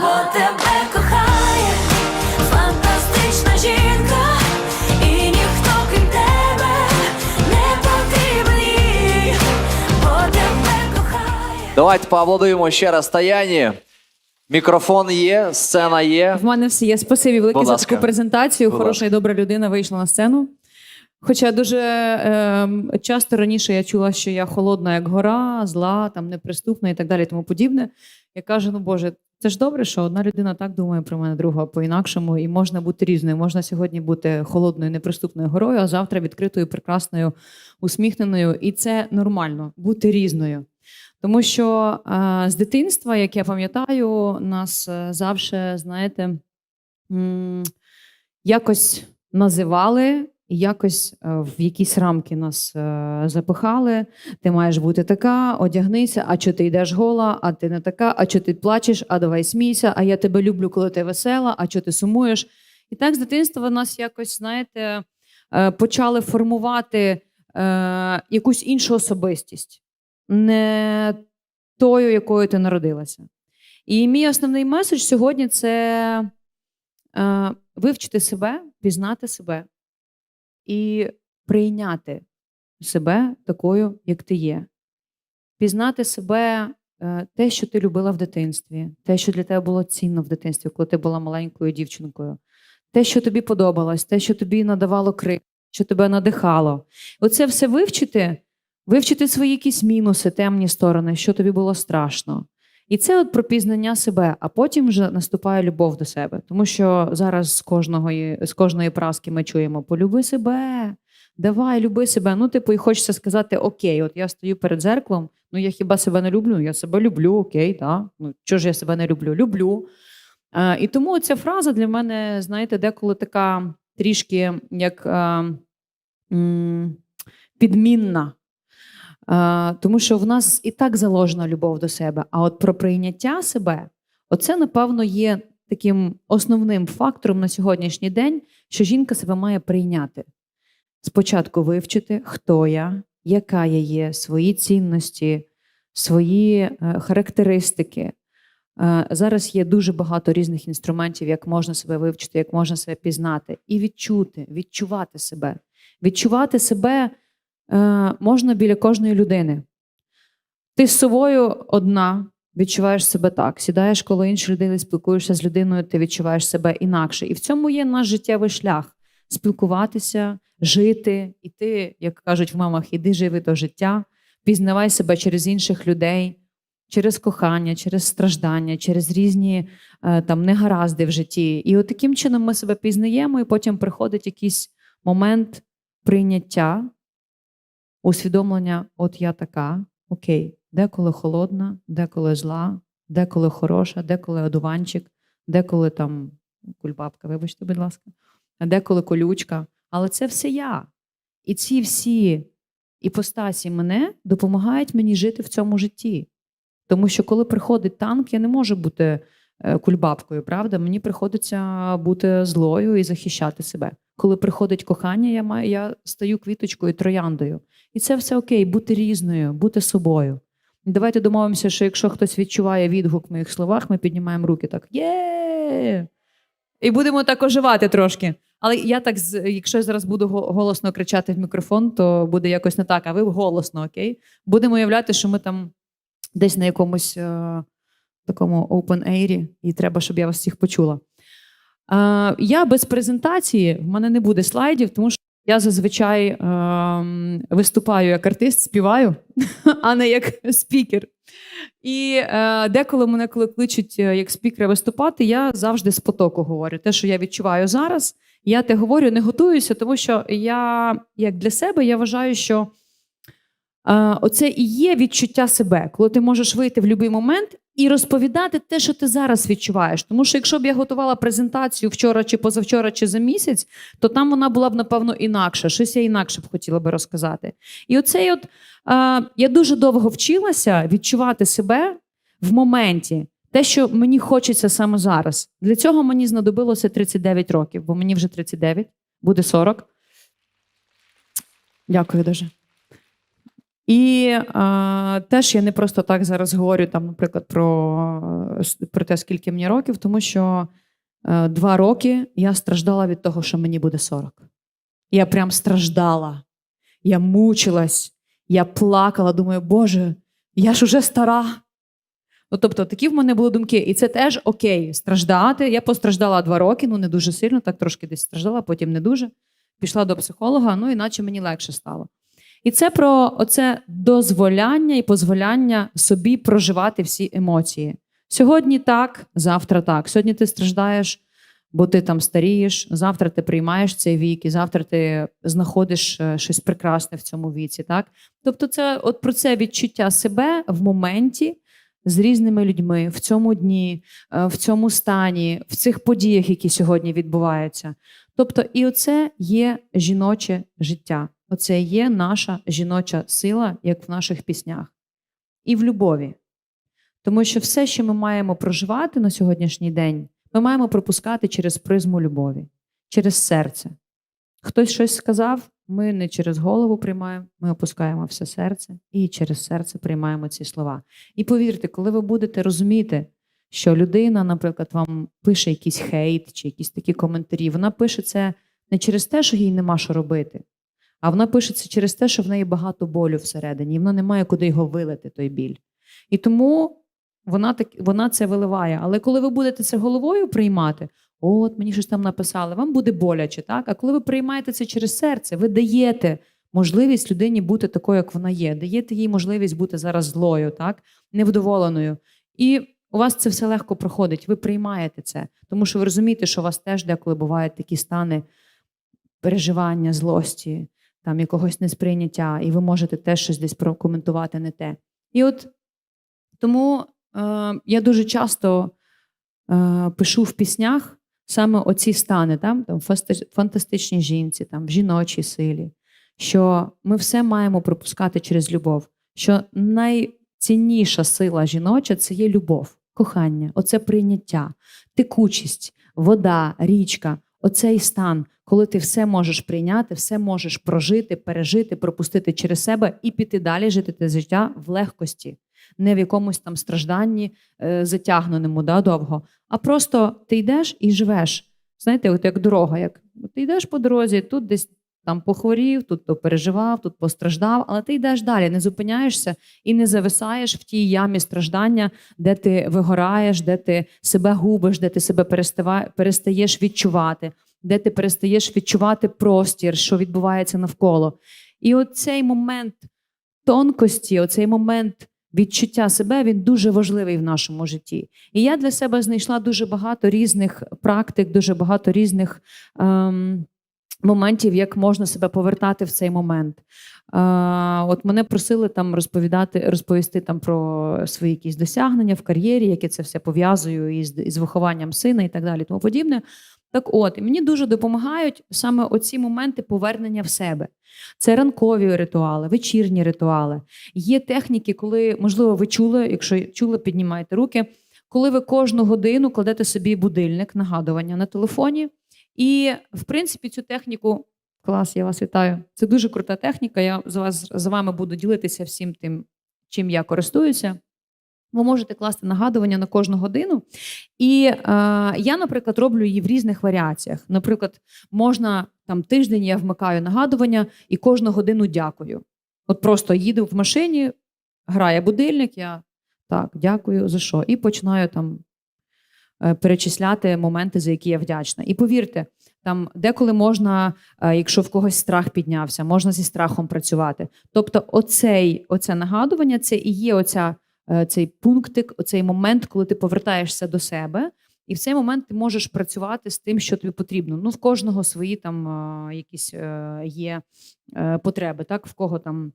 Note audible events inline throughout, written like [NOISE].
бо тебе кохає фантастична жінка, і ніхто крім тебе не потрібен їй, бо тебе кохає. Давайте поаплодуємо ще раз Таяні. Мікрофон є, сцена є. В мене все є. Спасибі велике Будь за ласка. таку презентацію. Будь Хороша і добра людина вийшла на сцену. Хоча дуже ем, часто раніше я чула, що я холодна, як гора, зла, там неприступна і так далі, тому подібне. Я кажу: ну Боже, це ж добре, що одна людина так думає про мене, друга по-інакшому, і можна бути різною. Можна сьогодні бути холодною, неприступною горою, а завтра відкритою, прекрасною, усміхненою. І це нормально бути різною. Тому що е, з дитинства, як я пам'ятаю, нас е, завжди, знаєте, якось називали, і якось е, в якісь рамки нас е, запихали. Ти маєш бути така, одягнися, а чого ти йдеш гола, а ти не така, а чого ти плачеш, а давай смійся, а я тебе люблю, коли ти весела, а чого ти сумуєш. І так з дитинства нас якось, знаєте, е, почали формувати якусь іншу особистість, не тою, якою ти народилася. І мій основний меседж сьогодні це вивчити себе, пізнати себе і прийняти себе такою, як ти є. Пізнати себе е, те, що ти любила в дитинстві, те, що для тебе було цінно в дитинстві, коли ти була маленькою дівчинкою, те, що тобі подобалось, те, що тобі надавало крик, що тебе надихало. Оце все вивчити, вивчити свої якісь мінуси, темні сторони, що тобі було страшно. І це от про пізнання себе, а потім вже наступає любов до себе. Тому що зараз з кожного з кожної праски ми чуємо полюби себе, давай, люби себе. Ну, типу, і хочеться сказати: Окей, от я стою перед зеркалом, ну я хіба себе не люблю? Я себе люблю, окей, так. Ну чого ж я себе не люблю? Люблю. А, і тому ця фраза для мене, знаєте, деколи така трішки як а, м, підмінна. Тому що в нас і так заложена любов до себе. А от про прийняття себе, оце, напевно, є таким основним фактором на сьогоднішній день, що жінка себе має прийняти. Спочатку вивчити, хто я, яка я є, свої цінності, свої е, характеристики. Е, Зараз є дуже багато різних інструментів, як можна себе вивчити, як можна себе пізнати, і відчути, відчувати себе. Відчувати себе можна біля кожної людини. Ти з собою одна відчуваєш себе так. Сідаєш коло іншої людини, спілкуєшся з людиною, ти відчуваєш себе інакше. І в цьому є наш життєвий шлях спілкуватися, жити, іти, як кажуть в мамах, іди живи до життя, пізнавай себе через інших людей, через кохання, через страждання, через різні е, там негаразди в житті. І от таким чином ми себе пізнаємо, і потім приходить якийсь момент прийняття, усвідомлення: от я така, окей, деколи холодна, деколи зла, деколи хороша, деколи одуванчик, деколи там кульбабка, вибачте, будь ласка, деколи колючка. Але це все я. І ці всі іпостасі мене допомагають мені жити в цьому житті. Тому що коли приходить танк, я не можу бути е, кульбабкою, правда? Мені приходиться бути злою і захищати себе. Коли приходить кохання, я маю я стаю квіточкою, трояндою. І це все окей, бути різною, бути собою. Давайте домовимося, що якщо хтось відчуває відгук в моїх словах, ми піднімаємо руки так є. І будемо так оживати трошки. Але я так, якщо я зараз буду голосно кричати в мікрофон, то буде якось не так, а ви голосно, окей? Будемо уявляти, що ми там десь на якомусь е, такому open air, і треба, щоб я вас всіх почула. Е, я без презентації, в мене не буде слайдів, тому що я зазвичай е, виступаю як артист, співаю, [LAUGHS] а не як спікер. І е, деколи мене, коли кличуть е, як спікера виступати, я завжди з потоку говорю. Те, що я відчуваю зараз, я те говорю, не готуюся, тому що я, як для себе, я вважаю, що е, оце і є відчуття себе, коли ти можеш вийти в будь-який момент і розповідати те, що ти зараз відчуваєш. Тому що якщо б я готувала презентацію вчора чи позавчора, чи за місяць, то там вона була б, напевно, інакша. Щось я інакше б хотіла би розказати. І оцей от е, я дуже довго вчилася відчувати себе в моменті. Те, що мені хочеться саме зараз. Для цього мені знадобилося 39 років, бо мені вже 39, буде 40. Дякую дуже. І е, теж я не просто так зараз говорю, там, наприклад, про, про те, скільки мені років, тому що е, два роки я страждала від того, що мені буде 40. Я прям страждала. Я мучилась, я плакала, думаю, Боже, я ж уже стара. Ну, тобто, такі в мене були думки. І це теж окей, страждати. Я постраждала два роки, ну не дуже сильно, так трошки десь страждала, потім не дуже. Пішла до психолога, ну іначе мені легше стало. І це про оце дозволяння і дозволяння собі проживати всі емоції. Сьогодні так, завтра так. Сьогодні ти страждаєш, бо ти там старієш. Завтра ти приймаєш цей вік, і завтра ти знаходиш е, щось прекрасне в цьому віці. Так? Тобто, це от про це відчуття себе в моменті з різними людьми в цьому дні, е, в цьому стані, в цих подіях, які сьогодні відбуваються. Тобто, і оце є жіноче життя. Оце є наша жіноча сила, як в наших піснях, і в любові. Тому що все, що ми маємо проживати на сьогоднішній день, ми маємо пропускати через призму любові, через серце. Хтось щось сказав, ми не через голову приймаємо, ми опускаємо все серце і через серце приймаємо ці слова. І повірте, коли ви будете розуміти, що людина, наприклад, вам пише якийсь хейт чи якісь такі коментарі, вона пише це не через те, що їй нема що робити, а вона пише це через те, що в неї багато болю всередині, і вона не має куди його вилити, той біль. І тому вона так вона це виливає. Але коли ви будете це головою приймати, от мені щось там написали, вам буде боляче, так? А коли ви приймаєте це через серце, ви даєте можливість людині бути такою, як вона є, даєте їй можливість бути зараз злою, так, невдоволеною. І у вас це все легко проходить. Ви приймаєте це, тому що ви розумієте, що у вас теж деколи бувають такі стани переживання, злості, там якогось несприйняття, і ви можете теж щось десь прокоментувати не те. І от тому е, я дуже часто е, пишу в піснях саме оці стани, там, там фантастичній жінці, там, в жіночій силі, що ми все маємо пропускати через любов. Що найцінніша сила жіноча це є любов, кохання, оце прийняття, текучість, вода, річка, оцей стан, коли ти все можеш прийняти, все можеш прожити, пережити, пропустити через себе і піти далі жити те життя в легкості, не в якомусь там стражданні е, затягненому да, довго, а просто ти йдеш і живеш. Знаєте, от як дорога, як ти йдеш по дорозі, тут десь там похворів, тут то переживав, тут постраждав, але ти йдеш далі, не зупиняєшся і не зависаєш в тій ямі страждання, де ти вигораєш, де ти себе губиш, де ти себе перестаєш відчувати, де ти перестаєш відчувати простір, що відбувається навколо. І оцей момент тонкості, оцей момент відчуття себе, він дуже важливий в нашому житті. І я для себе знайшла дуже багато різних практик, дуже багато різних. Ем, Моментів, як можна себе повертати в цей момент. От мене просили там розповідати, розповісти там про свої якісь досягнення в кар'єрі, як я це все пов'язую із, із вихованням сина і так далі, тому подібне. Так от, і мені дуже допомагають саме оці моменти повернення в себе. Це ранкові ритуали, вечірні ритуали. Є техніки, коли, можливо, ви чули, якщо чули, піднімайте руки, коли ви кожну годину кладете собі будильник, нагадування на телефоні. І, в принципі, цю техніку, клас, я вас вітаю. Це дуже крута техніка. Я з вас з вами буду ділитися всім тим, чим я користуюся. Ви можете класти нагадування на кожну годину. І е, я, наприклад, роблю її в різних варіаціях. Наприклад, можна там тиждень я вмикаю нагадування і кожну годину дякую. От просто їду в машині, грає будильник, я так, дякую за що? І починаю там перечисляти моменти, за які я вдячна. І повірте, там деколи можна, е, якщо в когось страх піднявся, можна зі страхом працювати. Тобто, оцей, оце нагадування, це і є оця, е, цей пунктик, оцей момент, коли ти повертаєшся до себе. І в цей момент ти можеш працювати з тим, що тобі потрібно. Ну, в кожного свої там е, якісь е, є е, потреби, так, в кого там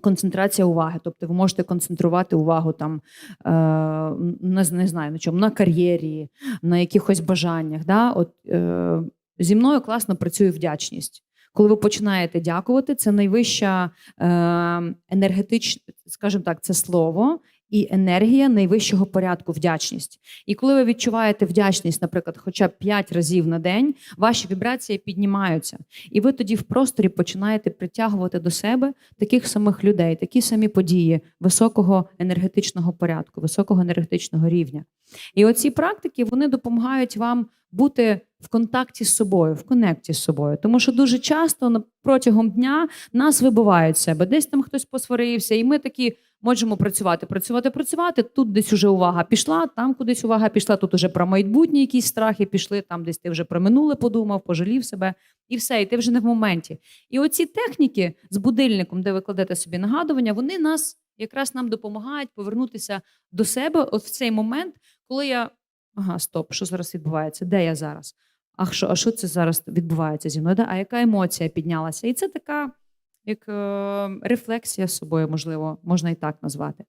концентрація уваги. Тобто ви можете концентрувати увагу там, е, не, не знаю на чому, на кар'єрі, на якихось бажаннях. Да? От, е, зі мною класно працює вдячність. Коли ви починаєте дякувати, це найвища е, енергетична, скажімо так, це слово, і енергія найвищого порядку вдячність. І коли ви відчуваєте вдячність, наприклад, хоча б 5 разів на день, ваші вібрації піднімаються. І ви тоді в просторі починаєте притягувати до себе таких самих людей, такі самі події високого енергетичного порядку, високого енергетичного рівня. І оці практики вони допомагають вам бути в контакті з собою, в конекті з собою. Тому що дуже часто протягом дня нас вибивають себе. Десь там хтось посварився, і ми такі можемо працювати, працювати, працювати. Тут десь уже увага пішла, там кудись увага пішла. Тут уже про майбутні якісь страхи пішли, там десь ти вже про минуле подумав, пожалів себе, і все, і ти вже не в моменті. І оці техніки з будильником, де ви кладете собі нагадування, вони нас якраз нам допомагають повернутися до себе от в цей момент, коли я ага, стоп, що зараз відбувається? Де я зараз? А що, а що це зараз відбувається зі мною? Да? А яка емоція піднялася? І це така як е, рефлексія з собою, можливо, можна і так назвати.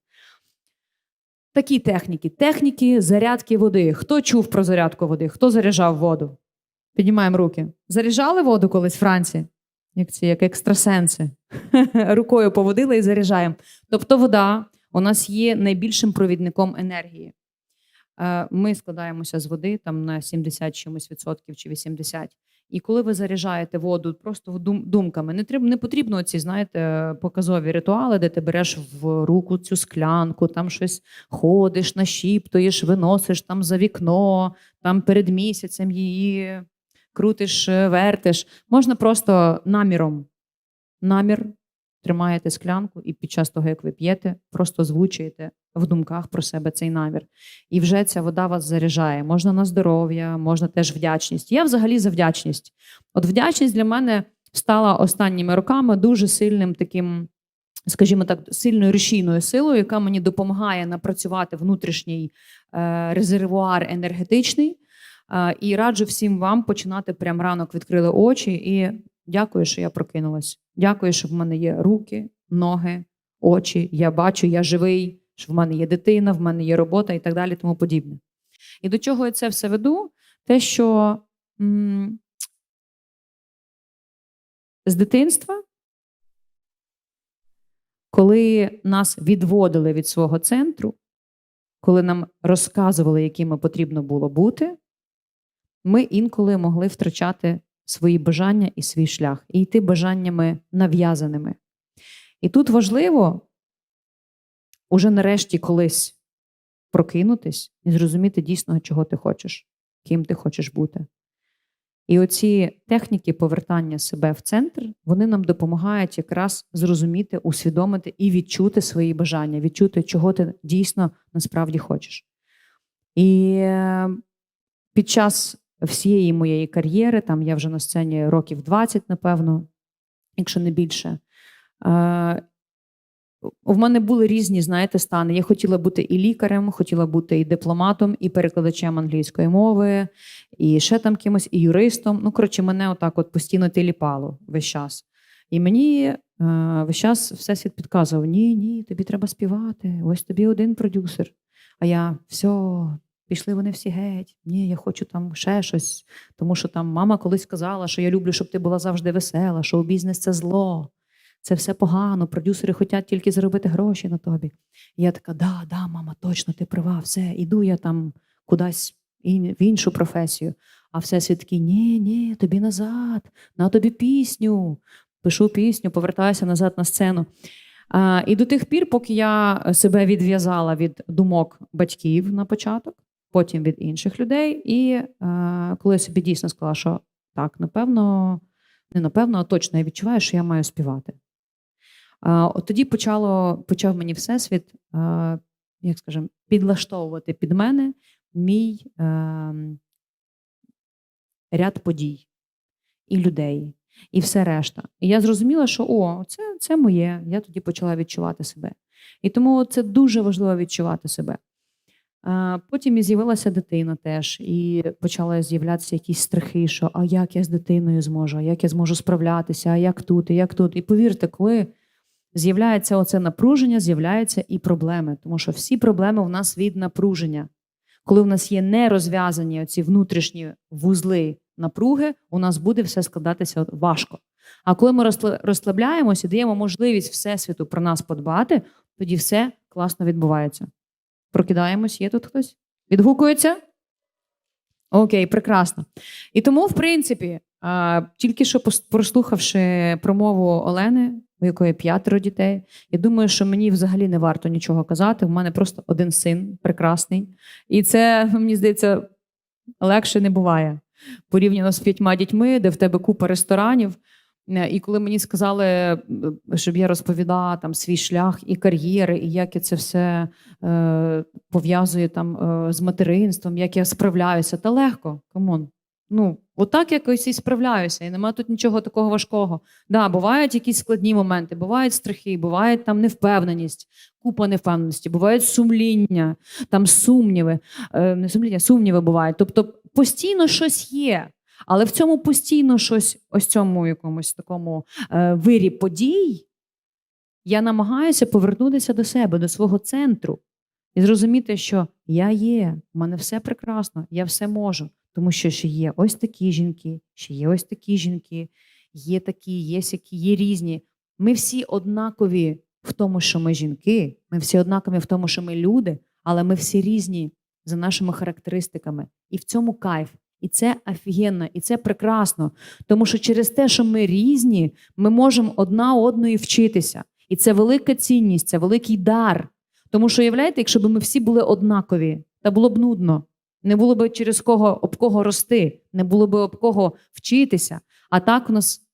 Такі техніки. Техніки зарядки води. Хто чув про зарядку води? Хто заряджав воду? Піднімаємо руки. Заряджали воду колись в Франції? Як ці, як екстрасенси. [LAUGHS] Рукою поводили і заряджаємо. Тобто, вода у нас є найбільшим провідником енергії. Е, Ми складаємося з води там на 70 чимось відсотків чи 80. І коли ви заряджаєте воду просто думками, не треба не потрібно ці, знаєте, показові ритуали, де ти береш в руку цю склянку, там щось ходиш, нашіптуєш, виносиш там за вікно, там перед місяцем її крутиш, вертиш. Можна просто наміром. Намір тримаєте склянку, і під час того, як ви п'єте, просто озвучуєте в думках про себе цей намір. І вже ця вода вас заряджає. Можна на здоров'я, можна теж вдячність. Я взагалі за вдячність. От вдячність для мене стала останніми роками дуже сильним таким, скажімо так, сильною рушійною силою, яка мені допомагає напрацювати внутрішній е, резервуар енергетичний. Е, і раджу всім вам починати прямо ранок відкрили очі. І дякую, що я прокинулась. Дякую, що в мене є руки, ноги, очі. Я бачу, я живий, що в мене є дитина, в мене є робота і так далі, тому подібне. І до чого я це все веду? Те, що м- з дитинства, коли нас відводили від свого центру, коли нам розказували, якими потрібно було бути, ми інколи могли втрачати свої бажання і свій шлях, і йти бажаннями нав'язаними. І тут важливо уже нарешті колись прокинутись і зрозуміти дійсно, чого ти хочеш, ким ти хочеш бути. І оці техніки повертання себе в центр, вони нам допомагають якраз зрозуміти, усвідомити і відчути свої бажання, відчути, чого ти дійсно насправді хочеш. І е, під час всієї моєї кар'єри, там я вже на сцені років 20, напевно, якщо не більше. В мене були різні, знаєте, стани. Я хотіла бути і лікарем, хотіла бути і дипломатом, і перекладачем англійської мови, і ще там кимось, і юристом. Ну, коротше, мене отак от постійно тіліпало весь час. І мені е, весь час всесвіт підказував: ні, ні, тобі треба співати. Ось тобі один продюсер. А я все, пішли вони всі геть. Ні, я хочу там ще щось. Тому що там мама колись сказала, що я люблю, щоб ти була завжди весела, що бізнес це зло. Це все погано, продюсери хочуть тільки заробити гроші на тобі. Я така, да, да, мама, точно, ти права, все, іду я там кудись в іншу професію. А всесвіт такий, ні, ні, тобі назад, на тобі пісню. Пишу пісню, повертаюся назад на сцену. А, і до тих пір, поки я себе відв'язала від думок батьків на початок, потім від інших людей. І е, коли я собі дійсно сказала, що так, напевно, не напевно, а точно я відчуваю, що я маю співати. А, от тоді почало, почав мені Всесвіт, а, як скажемо, підлаштовувати під мене мій е, ряд подій і людей, і все решта. І я зрозуміла, що о, це, це моє. Я тоді почала відчувати себе. І тому це дуже важливо відчувати себе. А, Потім і з'явилася дитина теж, і почали з'являтися якісь страхи, що а як я з дитиною зможу, а як я зможу справлятися, а як тут, і як тут. І повірте, коли з'являється оце напруження, з'являються і проблеми, тому що всі проблеми в нас від напруження. Коли в нас є нерозв'язані оці внутрішні вузли напруги, у нас буде все складатися важко. А коли ми розсла- розслабляємося, даємо можливість Всесвіту про нас подбати, тоді все класно відбувається. Прокидаємось, є тут хтось? Відгукується? Окей, прекрасно. І тому, в принципі, тільки що прослухавши промову Олени, у якої п'ятеро дітей, я думаю, що мені взагалі не варто нічого казати. У мене просто один син прекрасний. І це, мені здається, легше не буває. Порівняно з п'ятьма дітьми, де в тебе купа ресторанів. Е, І коли мені сказали, е, щоб я розповідала там свій шлях і кар'єри, і як я це все е, пов'язую там е, з материнством, як я справляюся, та легко. Камон. Ну, отак якось і справляюся, і нема тут нічого такого важкого. Да, бувають якісь складні моменти, бувають страхи, буває там невпевненість, купа невпевненості, бувають сумління, там сумніви, е, не сумління, сумніви бувають. Тобто постійно щось є. Але в цьому постійно щось, ось цьому якомусь такому е, вирі подій, я намагаюся повернутися до себе, до свого центру, і зрозуміти, що я є, в мене все прекрасно, я все можу. Тому що ще є ось такі жінки, ще є ось такі жінки, є такі, є сякі, є різні. Ми всі однакові в тому, що ми жінки, ми всі однакові в тому, що ми люди, але ми всі різні за нашими характеристиками. І в цьому кайф. І це офігенно, і це прекрасно. Тому що через те, що ми різні, ми можемо одна одної вчитися. І це велика цінність, це великий дар. Тому що, уявляєте, якщо б ми всі були однакові, та було б нудно. Не було б через кого об кого рости, не було б об кого вчитися. А так у нас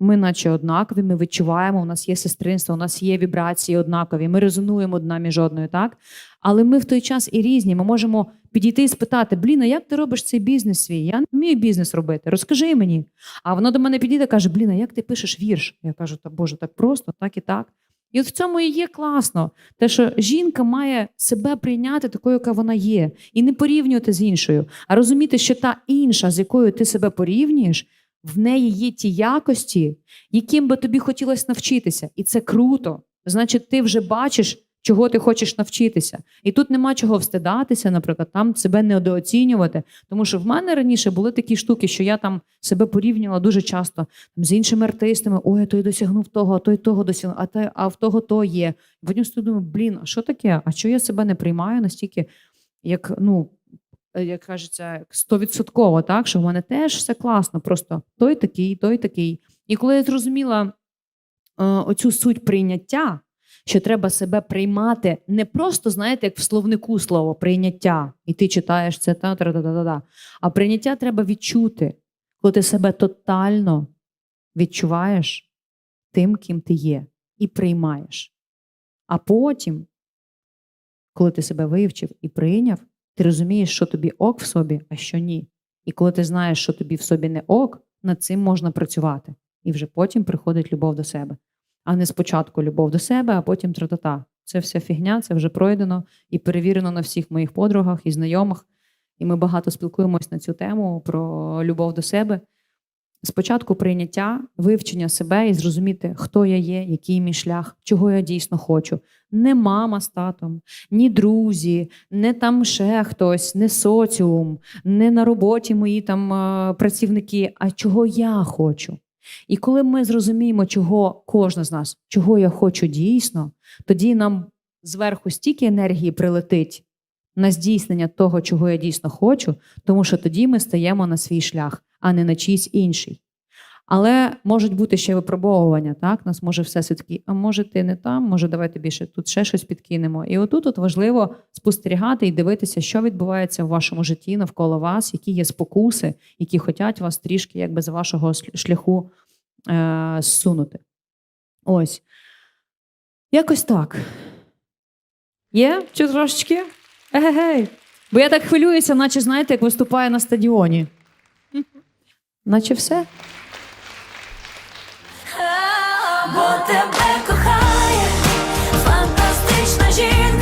ми, наче однакові, ми відчуваємо, у нас є сестринство, у нас є вібрації однакові, ми резонуємо одна між одною, так? Але ми в той час і різні. Ми можемо підійти і спитати: Блін, а як ти робиш цей бізнес свій? Я не вмію бізнес робити. Розкажи мені. А вона до мене підійде і каже: Блін, а як ти пишеш вірш? Я кажу, та Боже, так просто, так і так. І от в цьому і є класно, те, що жінка має себе прийняти такою, яка вона є, і не порівнювати з іншою, а розуміти, що та інша, з якою ти себе порівнюєш, в неї є ті якості, яким би тобі хотілося навчитися. І це круто. Значить, ти вже бачиш, чого ти хочеш навчитися. І тут нема чого встидатися, наприклад, там себе недооцінювати. Тому що в мене раніше були такі штуки, що я там себе порівнювала дуже часто там, з іншими артистами. Ой, той досягнув того, а той того досягнув, а, той, а в того то є. Потім думаю, блін, а що таке? А чого я себе не приймаю настільки, як, ну, як кажеться, стовідсотково, так? Що в мене теж все класно, просто той такий, той такий. І коли я зрозуміла е, оцю суть прийняття, що треба себе приймати не просто, знаєте, як в словнику слово прийняття, і ти читаєш це та та та та та а прийняття треба відчути, коли ти себе тотально відчуваєш тим, ким ти є, і приймаєш. А потім, коли ти себе вивчив і прийняв, ти розумієш, що тобі ок в собі, а що ні. І коли ти знаєш, що тобі в собі не ок, над цим можна працювати. І вже потім приходить любов до себе. А не спочатку любов до себе, а потім тра-та-та. Це вся фігня, це вже пройдено і перевірено на всіх моїх подругах і знайомих. І ми багато спілкуємось на цю тему про любов до себе. Спочатку прийняття, вивчення себе і зрозуміти, хто я є, який мій шлях, чого я дійсно хочу. Не мама з татом, ні друзі, не там ще хтось, не соціум, не на роботі мої там е, працівники, а чого я хочу. І коли ми зрозуміємо, чого кожна з нас, чого я хочу дійсно, тоді нам зверху стільки енергії прилетить на здійснення того, чого я дійсно хочу, тому що тоді ми стаємо на свій шлях, а не на чийсь інший. Але можуть бути ще випробовування, так? Нас може всесвіт такий, а може ти не там, може давай тобі ще тут ще щось підкинемо. І отут от важливо спостерігати і дивитися, що відбувається в вашому житті навколо вас, які є спокуси, які хочуть вас трішки якби з вашого шляху е- зсунути. Ось. Якось так. Є? Чи трошечки? Егегей. Бо я так хвилююся, наче знаєте, як виступає на стадіоні. Наче все бо тебе кохає фантастична жінка.